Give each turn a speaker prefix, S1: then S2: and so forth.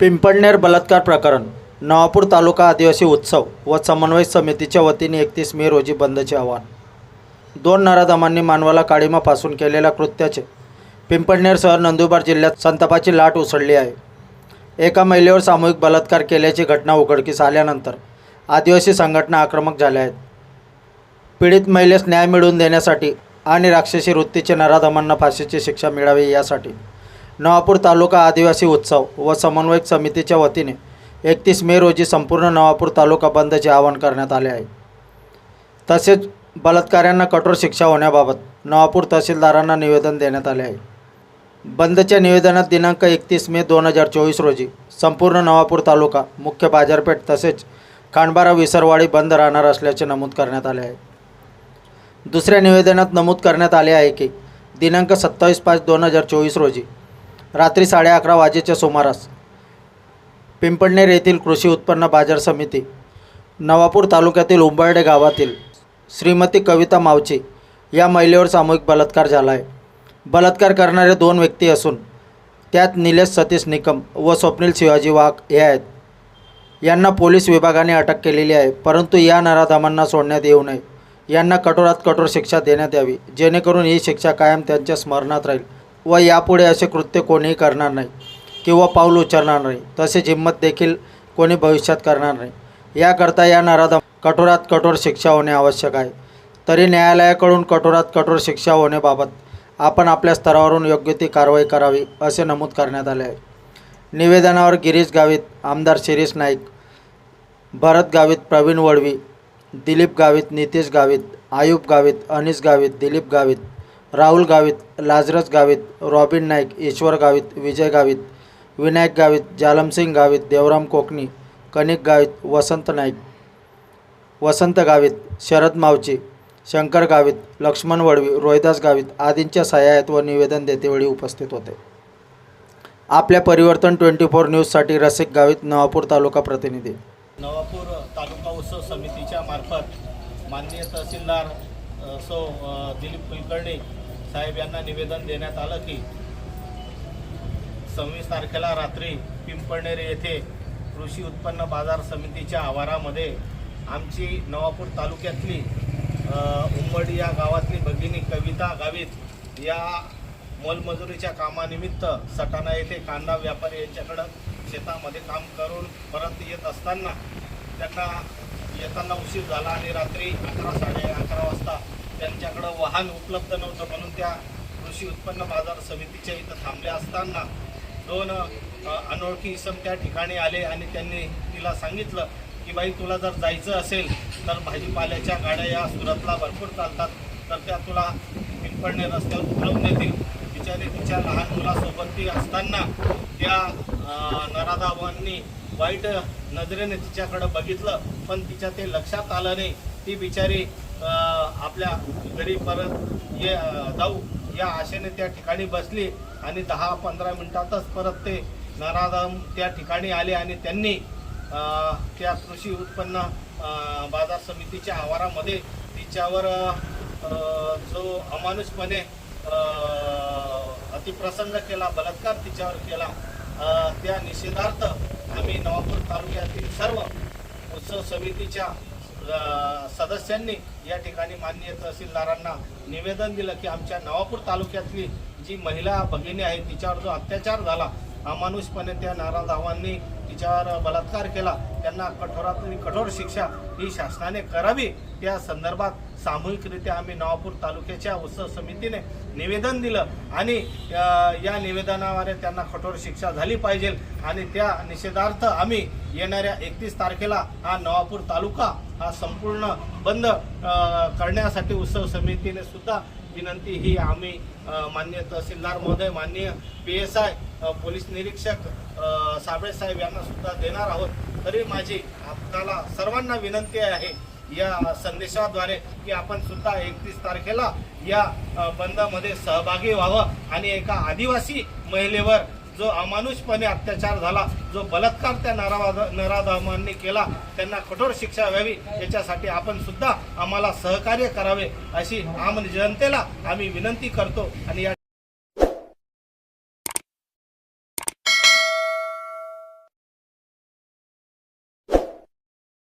S1: पिंपळनेर बलात्कार प्रकरण नवापूर तालुका आदिवासी उत्सव व समन्वय समितीच्या वतीने एकतीस मे रोजी बंदचे आवाहन. दोन नराधमांनी मानवाला काळीमापासून केलेल्या कृत्याचे पिंपळनेरसह नंदुरबार जिल्ह्यात संतापाची लाट उसळली आहे. एका महिलेवर सामूहिक बलात्कार केल्याची घटना उघडकीस आल्यानंतर आदिवासी संघटना आक्रमक झाल्या आहेत. पीडित महिलेस न्याय मिळवून देण्यासाठी आणि राक्षसी वृत्तीचे नराधमांना फाशीची शिक्षा मिळावी यासाठी नवापूर तालुका आदिवासी उत्सव व समन्वयक समितीच्या वतीने एकतीस मे रोजी संपूर्ण नवापूर तालुका बंदचे आवाहन करण्यात आले आहे. तसेच बलात्काऱ्यांना कठोर शिक्षा होण्याबाबत नवापूर तहसीलदारांना निवेदन देण्यात आले आहे. बंदच्या निवेदनात दिनांक एकतीस मे दोन हजार चोवीस रोजी संपूर्ण नवापूर तालुका मुख्य बाजारपेठ तसेच खांडबारा विसरवाडी बंद राहणार असल्याचे नमूद करण्यात आले आहे. दुसऱ्या निवेदनात नमूद करण्यात आले आहे की दिनांक सत्तावीस पाच दोन हजार चोवीस रोजी रात्री साडे अकरा वाजेच्या सुमारास पिंपळनेर येथील कृषी उत्पन्न बाजार समिती नवापूर तालुक्यातील उंबर्डे गावातील श्रीमती कविता मावची या महिलेवर सामूहिक बलात्कार झाला आहे बलात्कार करणारे दोन व्यक्ती असून त्यात निलेश सतीश निकम व स्वप्नील शिवाजी वाघ हे आहेत. यांना पोलीस विभागाने अटक केलेली आहे परंतु या नराधामांना सोडण्यात येऊ नये. यांना कठोरात कठोर शिक्षा देण्यात यावी जेणेकरून ही शिक्षा कायम त्यांच्या स्मरणात राहील. व यापुढे असे कृत्य कोणीही करणार नाही किंवा पाऊल उचलणार नाही. तसेच हिंमत देखील कोणी भविष्यात करणार नाही. याकरता या नराधाम कठोरात कठोर शिक्षा होणे आवश्यक आहे. तरी न्यायालयाकडून कठोरात कठोर शिक्षा होण्याबाबत आपण आपल्या स्तरावरून योग्य ती कारवाई करावी असे नमूद करण्यात आले आहे. निवेदनावर गिरीश गावित आमदार शिरीष नाईक भरत गावित प्रवीण वडवी दिलीप गावित नितीश गावित आयुब गावित अनिस गावित दिलीप गावित राहुल गावित लाजरस गावित रॉबिन नाईक ईश्वर गावित विजय गावित विनायक गावित जालमसिंग गावित देवराम कोकणी कनिक गावित वसंत नाईक. वसंत गावित शरद मावची शंकर गावित लक्ष्मण वडवी रोहिदास गावित आदींच्या सहाय्यात व निवेदन देतेवेळी उपस्थित होते. आपल्या परिवर्तन ट्वेंटी फोर न्यूजसाठी रसिक गावित नवापूर तालुका प्रतिनिधी.
S2: नवापूर तालुका उत्सव समितीच्या मार्फत माननीय तहसीलदार सौ दिलीप कुलकर्णी साहेब यांना निवेदन देण्यात आलं की सव्वीस तारखेला रात्री पिंपळनेर येथे कृषी उत्पन्न बाजार समितीच्या आवारामध्ये आमची नवापूर तालुक्यातली उंबड या गावातली भगिनी कविता गावित या मोलमजुरीच्या कामानिमित्त सटाणा येथे कांदा व्यापारी यांच्याकडं शेतामध्ये काम करून परत येत असताना त्यांना येताना उशीर झाला आणि रात्री अकरा साडे अकरा वाजता त्यांच्याकडं वाहन उपलब्ध नव्हतं. म्हणून त्या कृषी उत्पन्न बाजार समितीच्या इथं थांबल्या असताना दोन अनोळखी इसम त्या ठिकाणी आले आणि त्यांनी तिला सांगितलं की बाई तुला जर जायचं असेल तर भाजीपाल्याच्या गाड्या या सुरतला भरपूर चालतात. तर त्या तुला पिंपळणे रस्त्यावर उतरवून देतील. बिचारे तिच्या लहान मुलासोबत ती असताना त्या नराधावांनी वाईट नजरेने तिच्याकडं बघितलं. पण तिच्या ते लक्षात आलं नाही. ती बिचारी आपल्या घरी परत ये जाऊ. या आशेने त्या ठिकाणी बसली आणि दहा पंधरा मिनिटातच परत ते नराधम त्या ठिकाणी आले आणि त्यांनी त्या कृषी उत्पन्न बाजार समितीच्या आवारामध्ये तिच्यावर जो अमानुषपणे अतिप्रसंग केला बलात्कार तिच्यावर केला त्या निषेधार्थ आम्ही नवापूर तालुक्यातील सर्व उत्सव समितीच्या सदस्यांनी या ठिकाणी माननीय तहसीलदारांना निवेदन दिलं की आमच्या नवापूर तालुक्यातली जी महिला भगिनी आहे तिच्यावर जो अत्याचार झाला अमानुषपणे त्या नाराधावांनी तिच्यावर बलात्कार केला. त्यांना कठोरातली कठोर शिक्षा ही शासनाने करावी. त्या संदर्भात सामूहिकरित्या आम्ही नवापूर तालुक्याच्या उत्सव समितीने निवेदन दिलं आणि या निवेदनाद्वारे त्यांना कठोर शिक्षा झाली पाहिजे आणि त्या निषेधार्थ आम्ही येणाऱ्या एकतीस तारखेला हा नवापूर तालुका हा संपूर्ण बंद करण्यासाठी उत्सव समितीने सुद्धा विनंती ही आम्ही मान्य तहसीलदार महोदय मान्य पी एस आय पोलीस निरीक्षक साबळे साहेब यांना सुद्धा देणार आहोत. तरी माझी आपल्याला सर्वांना विनंती आहे या संदेशाद्वारे की आपण सुद्धा एकतीस तारखेला या बंदमध्ये सहभागी व्हावं आणि एका आदिवासी महिलेवर जो अमानुषपणे अत्याचार झाला जो बलात्कार त्या नरावाद नराधामांनी केला त्यांना कठोर शिक्षा व्हावी याच्यासाठी आपण सुद्धा आम्हाला सहकार्य करावे अशी आम जनतेला आम्ही विनंती करतो आणि या